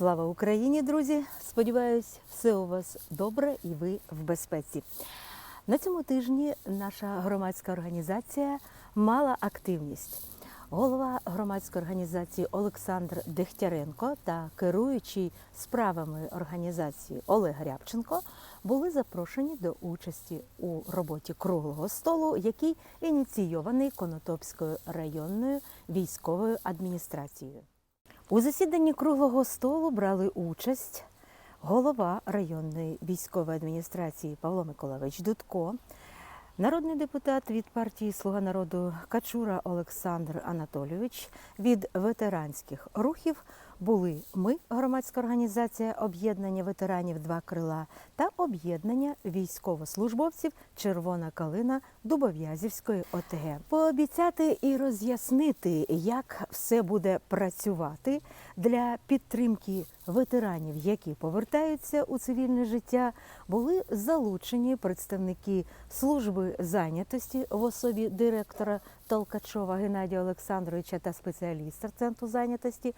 Слава Україні, друзі! Сподіваюсь, все у вас добре і ви в безпеці. На цьому тижні наша громадська організація мала активність. Голова громадської організації Олександр Дегтяренко та керуючий справами організації Олег Рябченко були запрошені до участі у роботі круглого столу, який ініційований Конотопською районною військовою адміністрацією. У засіданні круглого столу брали участь голова районної військової адміністрації Павло Миколаївич Дудко, народний депутат від партії Слуга народу Качура Олександр Анатолійович. Від ветеранських рухів були ми, громадська організація об'єднання ветеранів Два крила та об'єднання військовослужбовців Червона калина Дубов'язівської ОТГ. Пообіцяти і роз'яснити, як все буде працювати для підтримки ветеранів, які повертаються у цивільне життя, були залучені представники служби зайнятості в особі директора Толкачова Геннадія Олександровича та спеціаліста центру зайнятості.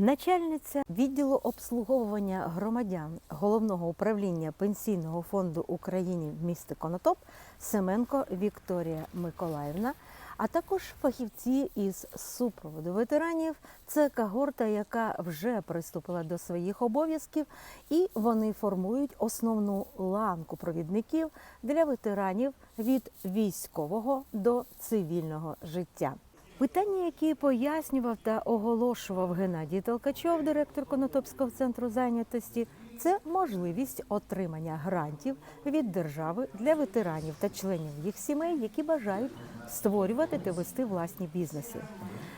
Начальниця відділу обслуговування громадян головного управління пенсійного фонду України в місті Конотоп Семенко Вікторія Миколаївна, а також фахівці із супроводу ветеранів. Це когорта, яка вже приступила до своїх обов'язків, і вони формують основну ланку провідників для ветеранів від військового до цивільного життя. Питання, які пояснював та оголошував Геннадій Толкачов, директор Конотопського центру зайнятості, це можливість отримання грантів від держави для ветеранів та членів їх сімей, які бажають створювати та вести власні бізнеси,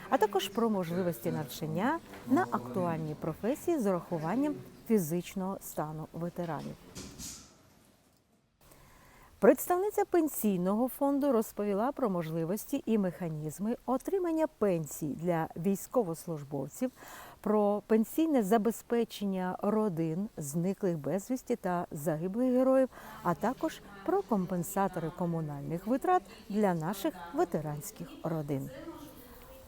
а також про можливості навчання на актуальні професії з урахуванням фізичного стану ветеранів. Представниця пенсійного фонду розповіла про можливості і механізми отримання пенсій для військовослужбовців, про пенсійне забезпечення родин зниклих безвісті та загиблих героїв, а також про компенсатори комунальних витрат для наших ветеранських родин.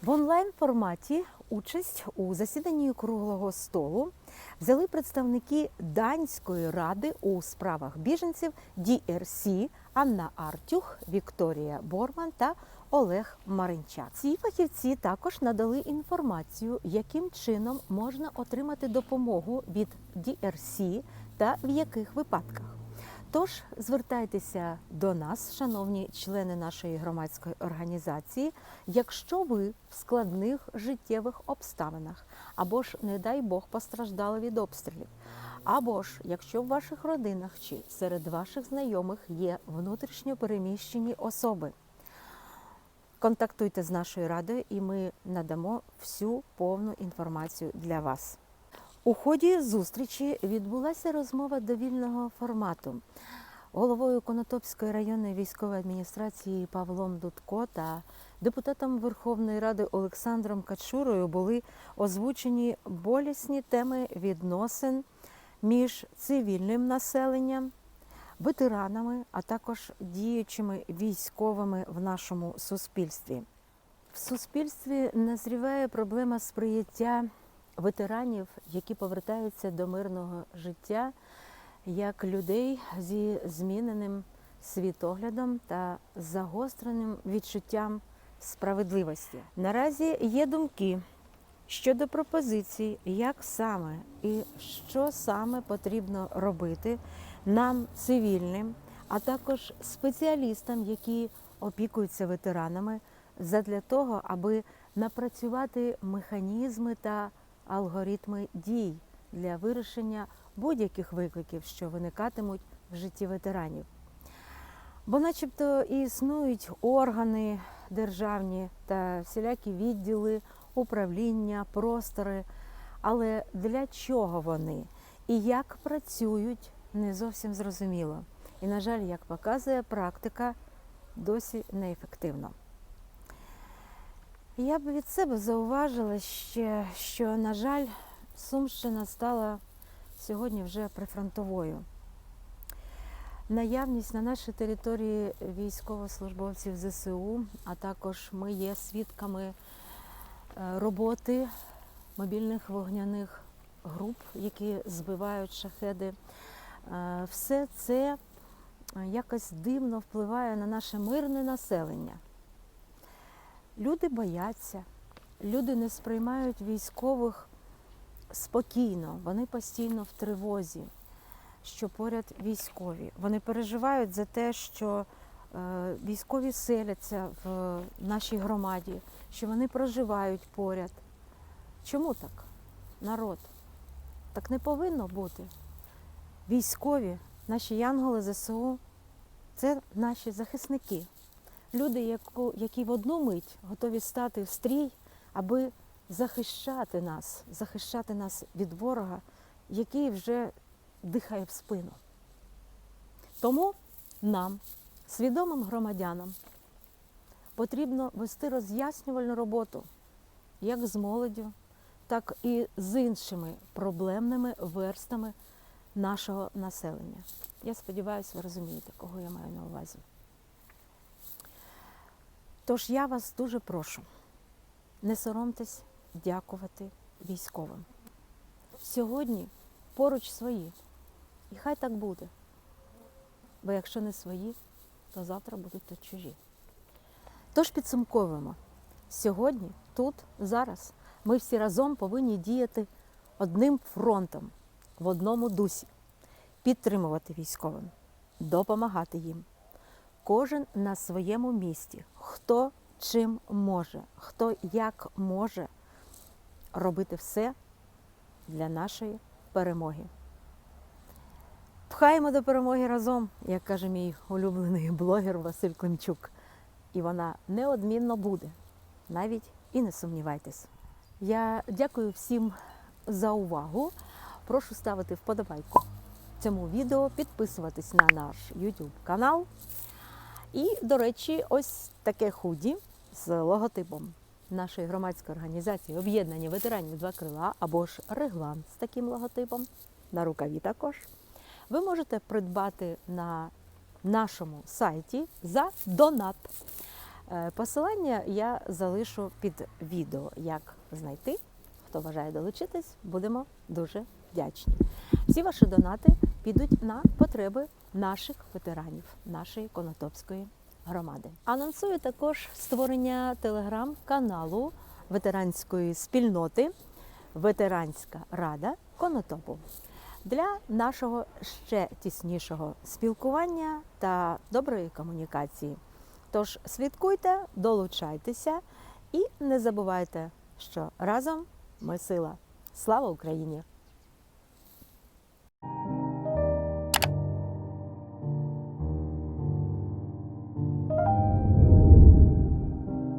В онлайн форматі участь у засіданні круглого столу взяли представники данської ради у справах біженців DRC Анна Артюх, Вікторія Борман та Олег Маринчак. Ці фахівці також надали інформацію, яким чином можна отримати допомогу від DRC та в яких випадках. Тож звертайтеся до нас, шановні члени нашої громадської організації, якщо ви в складних життєвих обставинах, або ж, не дай Бог, постраждали від обстрілів, або ж якщо в ваших родинах чи серед ваших знайомих є внутрішньо переміщені особи. Контактуйте з нашою радою, і ми надамо всю повну інформацію для вас. У ході зустрічі відбулася розмова довільного формату. Головою Конотопської районної військової адміністрації Павлом Дудко та депутатом Верховної Ради Олександром Качурою були озвучені болісні теми відносин між цивільним населенням, ветеранами, а також діючими військовими в нашому суспільстві. В суспільстві назріває проблема сприяття ветеранів, які повертаються до мирного життя, як людей зі зміненим світоглядом та загостреним відчуттям справедливості. Наразі є думки щодо пропозицій, як саме і що саме потрібно робити нам, цивільним, а також спеціалістам, які опікуються ветеранами, задля того, аби напрацювати механізми та алгоритми дій для вирішення будь-яких викликів, що виникатимуть в житті ветеранів. Бо, начебто, існують органи державні та всілякі відділи, управління, простори. Але для чого вони і як працюють, не зовсім зрозуміло. І, на жаль, як показує практика, досі неефективно. Я б від себе зауважила ще, що, на жаль, Сумщина стала сьогодні вже прифронтовою. Наявність на нашій території військовослужбовців ЗСУ, а також ми є свідками е, роботи мобільних вогняних груп, які збивають шахеди. Е, Все це е, якось дивно впливає на наше мирне населення. Люди бояться, люди не сприймають військових спокійно, вони постійно в тривозі, що поряд військові. Вони переживають за те, що е, військові селяться в нашій громаді, що вони проживають поряд. Чому так? Народ. Так не повинно бути. Військові, наші янголи ЗСУ це наші захисники. Люди, які в одну мить готові стати в стрій, аби захищати нас, захищати нас від ворога, який вже дихає в спину. Тому нам, свідомим громадянам, потрібно вести роз'яснювальну роботу як з молоддю, так і з іншими проблемними верстами нашого населення. Я сподіваюся, ви розумієте, кого я маю на увазі. Тож я вас дуже прошу, не соромтесь дякувати військовим. Сьогодні поруч свої, і хай так буде. Бо якщо не свої, то завтра будуть то чужі. Тож підсумковуємо. Сьогодні, тут, зараз, ми всі разом повинні діяти одним фронтом, в одному дусі, підтримувати військовим, допомагати їм. Кожен на своєму місці, хто чим може, хто як може робити все для нашої перемоги. Пхаємо до перемоги разом, як каже мій улюблений блогер Василь Климчук. І вона неодмінно буде, навіть і не сумнівайтесь. Я дякую всім за увагу. Прошу ставити вподобайку цьому відео, підписуватись на наш YouTube канал. І, до речі, ось таке худі з логотипом нашої громадської організації Об'єднання ветеранів Два крила або ж реглан з таким логотипом на рукаві також. Ви можете придбати на нашому сайті за донат. Е, Посилання я залишу під відео, як знайти. Хто бажає долучитись, будемо дуже вдячні. Всі ваші донати підуть на потреби наших ветеранів, нашої Конотопської громади. Анонсую також створення телеграм-каналу ветеранської спільноти Ветеранська Рада Конотопу для нашого ще тіснішого спілкування та доброї комунікації. Тож слідкуйте, долучайтеся і не забувайте, що разом ми сила. Слава Україні!